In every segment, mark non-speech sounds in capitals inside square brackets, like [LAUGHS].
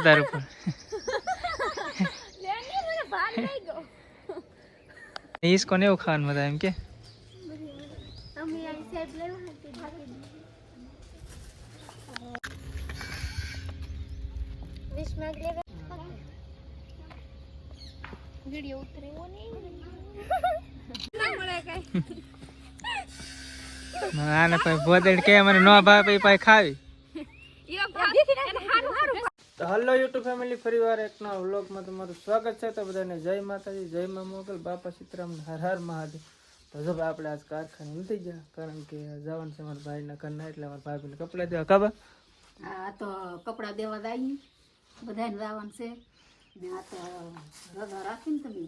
તારું પણ [LAUGHS] ઈસ કોને એવું ખાવાનું બધા એમ કે? વિડિયો ઉતરેવો આને પછી ભોદડ કે મને નો ભાવે પાછી ખાવી. તો હલો યુટ્યુબ ફેમિલી ફરીવાર એકના વ્લોગમાં તમારું સ્વાગત છે. તો બધાને જય માતાજી જય મા મોગલ બાપા સીતરામ હર હર મહાદેવ. તો જો ભાઈ આપણે આજ કારખાને નથી ગયા કારણ કે જવાનું છે મારા ભાઈના ઘરના એટલે મારા ભાભીને કપડાં દેવા. ખબર? આ તો કપડાં દેવા દઈએ બધાને જવાનું છે. ને આ તો રજા રાખીને તમે.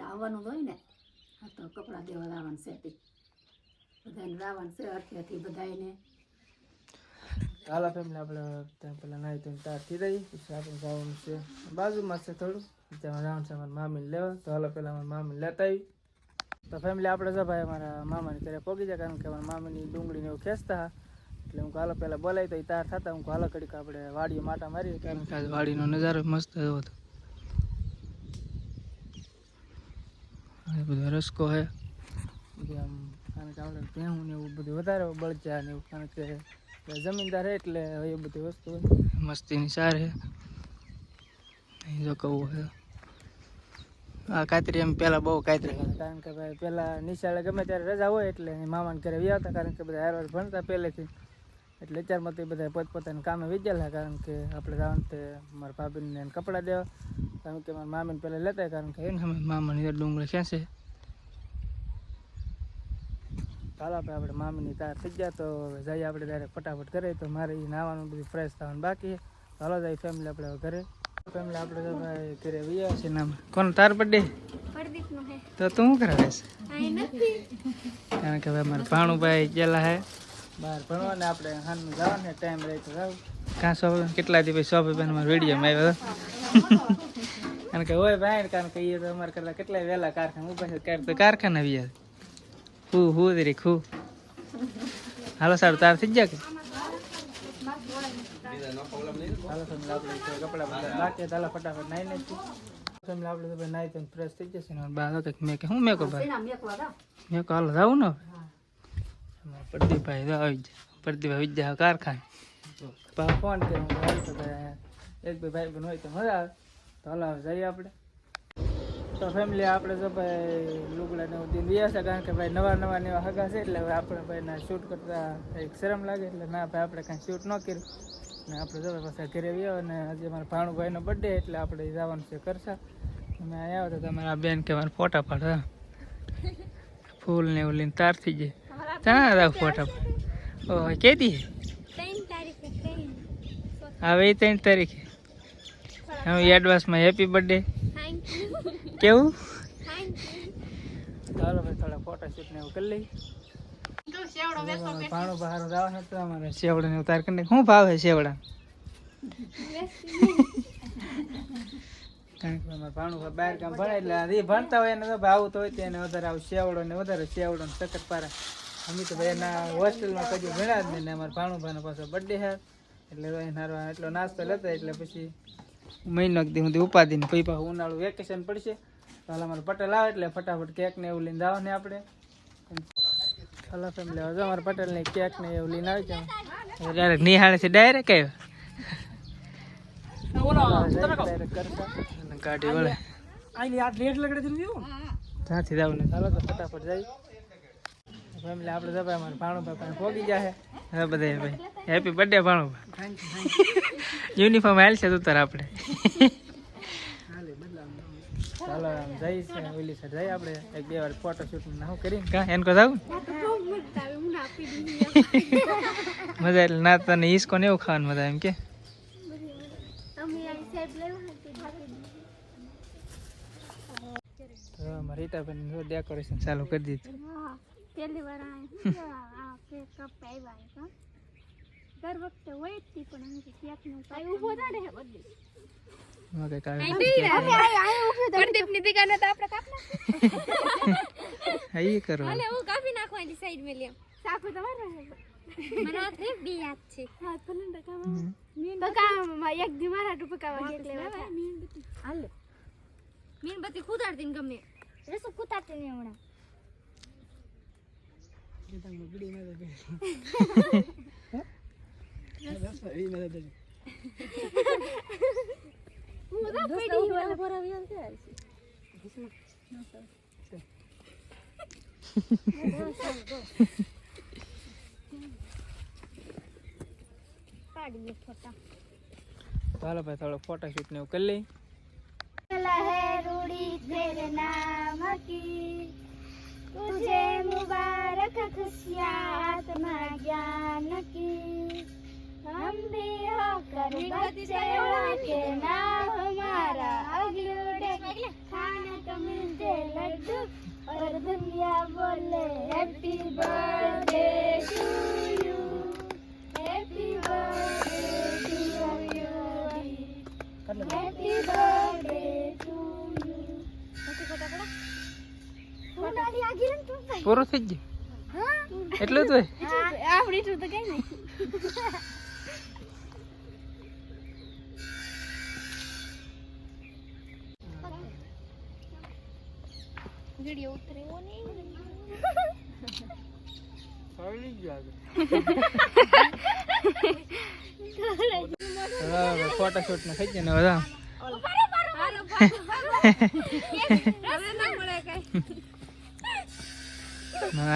આવવાનું હોય ને. આ તો કપડાં દેવા જવાનું છે બધાને જવાનું છે અર્થેથી બધાને હાલા ફેમિલી આપણે ત્યાં પેલા નાહી તો તાર થઈ રહી. પછી આપણે જવાનું છે બાજુમાં છે થોડું ત્યાં જવાનું છે મારા મામીને લેવા. તો હાલો પહેલાં મારા મામીને લેતા આવી તો ફેમિલી આપણે જો ભાઈ મારા મામાને ઘરે પહોંચી જાય કારણ કે મારા મામીની ડુંગળીને એવું ખેંચતા એટલે હું હાલો પહેલાં બોલાવી તો એ તાર થતા. હું હાલો કડીક આપણે વાડીએ માટા મારીએ કારણ કે વાડીનો નજારો મસ્ત એવો હતો. બધો રસકો હે આમ, કારણ કે આપણે ભેહું ને એવું બધું વધારે બળચા ને એવું, કારણ કે જમીનદાર એટલે એ બધી વસ્તુ મસ્તીની સારી અહીં જો કહું હે. આ કાતરી એમ પહેલાં બહુ કાતરી. કારણ કે ભાઈ પહેલાં નિશાળે ગમે ત્યારે રજા હોય એટલે મામાને ઘરે વ્યા હતા કારણ કે બધા હારવાર ભણતા પહેલેથી. એટલે અત્યારમાં તો બધા પોતપોતાના કામે વિજેલા કારણ કે આપણે જવાનું તે મારા ભાભીને કપડાં દેવા. કારણ કે મારા મામીને પહેલાં લેતા કારણ કે એને મામાની ડુંગળી ખેંચે. ચાલો આપણે આપણે મામીની તાર થઈ ગયા તો જઈએ આપણે ત્યારે ફટાફટ કરે તો મારે એ નાવાનું બધું ફ્રેશ થવાનું બાકી ચાલો જાય ફેમિલી આપણે ઘરે. ફેમિલી આપણે તો ભાઈ ઘરે વૈયા છે નામ કોણ તાર પડે તો તું શું કરાવે છે? કારણ કે ભાઈ મારા ભાણુભાઈ ગયેલા હે બહાર ભણવા ને આપણે હાલનું જવાનું ટાઈમ રહે તો જાવ. કાં સો કેટલા દિવસ સો ભાઈ મારા વિડીયોમાં આવ્યો કારણ કે હોય ભાઈ કારણ કે એ તો અમારે કરતા કેટલાય વહેલા કારખાના ઊભા છે. તો કારખાના વ્યા હું હું દરી ખુ હાલો સારું તાર થઈ જા કે હાલો આપણે તો બાકી હતા, ફટાફટ નાઈ નાખી ફેમિલી આપણે તો તો ફ્રેશ થઈ જશે ને બા તો મેં કે હું મેં કહું ભાઈ મેં કહું હાલો જાવું ને પ્રદીપભાઈ આવી જાય પ્રદીપભાઈ વિદ્યા કારખાને પા ફોન કર્યો એક બે ભાઈ બહેન હોય તો મજા આવે તો હાલો જઈએ આપણે તો ફેમિલી આપણે તો ભાઈ લુગડા ને ઉદીન રહ્યા છે કારણ કે ભાઈ નવા નવા નવા હગા છે એટલે હવે આપણે ભાઈ ના શૂટ કરતા એક શરમ લાગે એટલે ના ભાઈ આપણે કાંઈ શૂટ ન કર્યું. ને આપણે જો પાછા ઘરે આવ્યા અને આજે મારા ભાણુભાઈનો બર્થડે એટલે આપણે જવાનું છે કરશા અમે અહીંયા આવ્યા તો તમારા બેન કે મારા ફોટા પાડતા ફૂલ ને એવું લઈને તાર થઈ જાય. ત્યાં રાવ ફોટા ઓહ કેદી હવે ત્રણ તારીખે હું એડવાન્સમાં હેપી બર્થડે કેવું? ચાલો ભાઈ થોડા ફોટો શૂટ ને એવું કરી લઈ ભાણું બહાર જવાનું હતું અમારે. સેવડા ને ઉતાર કરીને શું ભાવ છે સેવડા કારણ કે અમારે ભાણું બહાર કામ ભણે એટલે એ ભણતા હોય એને તો ભાવ તો હોય તેને વધારે આવું સેવડો ને વધારે સેવડો ને શક્કરપારા અમે તો ભાઈ એના હોસ્ટેલમાં કદી ભણ્યા જ નહીં ને અમારા ભાણું ભાઈનો પાછો બર્થડે છે. એટલે તો એને એટલો નાસ્તો લેતા એટલે પછી મહિનો દી સુધી ઉપાધિ ને પછી પાછું ઉનાળું વેકેશન પડશે. હાલ અમારે પટેલ આવે એટલે ફટાફટ કેક ને એવું લઈને જવાનું આપણે. હલો ફેમિલી હવે અમારે પટેલ ને કેક ને એવું લઈને આવી જાવ ડાયરેક્ટ નિહાળે છે ડાયરેક્ટ આવ્યો ગાડી વળે. ત્યાંથી જાવ ને. ચાલો તો ફટાફટ જઈ ફેમિલી આપણે તો ભાઈ અમારે ભાણુભાઈ પાસે ભોગી જાય હવે બધા ભાઈ. હેપી બર્થડે ભાણુભાઈ યુનિફોર્મ હાલ છે ઉતર આપણે. ચાલો આમ જઈ છે ઓલી સાઈડ જઈએ આપણે. એક બે વાર ફોટો શૂટ ને હું કરીને. કા એન કો જાવ? મજા એટલે ના તને ઈસકો ને એવું ખાવાનું મજા એમ કે? તો અમારે ડેકોરેશન ચાલુ કરી દીધું. પહેલી વાર આ આવ્યા દર વખતે હોય જ નું ના ની દુકાન તો આપણે કાપ હા, ઈ કરો હું કાપી નાખવાની સાઈડ મેં લે સાકુ તમારે? મને આ તે બી યાદ છે. હા તને ટકામાં પકાવવામાં એક દી મારા ટુ પકાવવા ગયા એટલે હતા મીણબત્તી હાલે. મીણબત્તી કુતાડતી ને ગમે. રસો કુતાડતી નહીં હમણાં. [LAUGHS] [LAUGHS] Куда пойди? Я пора в ચાલો ભાઈ, થોડો ફોટોશૂટ ને એવું કરી લઈ લહેરુડી તેરે નામ કી તુજે મુબારક ખુશિયાતમાં જ્ઞાન કી हम भी होकर बच्चे के नाम हमारा अगलूडे खाने को मिलते लड्डू और दुनिया बोले happy birthday to you happy birthday to you Happy birthday to you. Nanti kota kota. Udah di akhiran tuh. પૂરો થઈ ગયો Hah? એટલું જ હોય Ah, beli tuh ઉતરેવો નહીં. ફોટોશૂટ ને થઈ જાય ને બધા.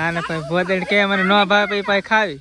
આને પછી ભોદડ કે મને નો ભાવે પછી પાછી ખાવી.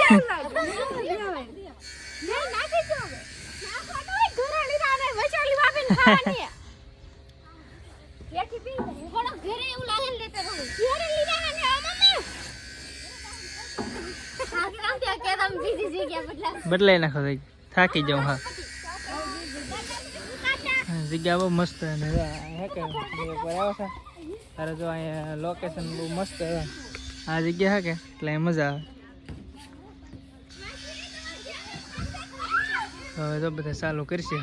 બદલાઈ નાખો થઈ થાકી જાઉં, હા. જગ્યા બહુ મસ્ત આ હે કે તારે જો અહીંયા લોકેશન બહુ મસ્ત આ જગ્યા હે કે, એટલે મજા આવે. હવે તો બધા ચાલુ કરશે.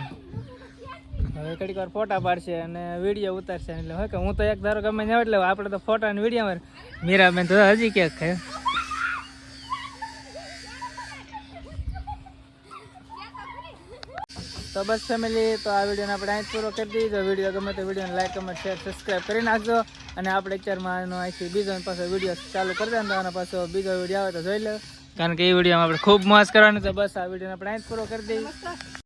હવે ઘડીક વાર ફોટા પાડશે અને વીડિયો ઉતારશે. એટલે હોય કે હું તો એક ધારો ગમે ને એટલે આપણે તો ફોટા અને વીડિયો મીરાબેન તો હજી ક્યાંક ખાય. તો બસ ફેમિલી તો આ વિડીયોને આપણે અહીં પૂરો કરી દીધો વીડિયો ગમે તો વિડીયોને લાઈક કમેન્ટ શેર સબસ્ક્રાઈબ કરી નાખજો. અને આપણે અત્યારમાં એનો અહીંથી બીજો પાછો વીડિયો ચાલુ કરી દે અને પાછો બીજો વીડિયો આવે તો જોઈ લો. કારણ કે એ વિડીયોમાં આપણે ખૂબ મોજ કરવાનું છે. બસ આ વિડીયોને આપણે અહીં પૂરો કરી દઈએ.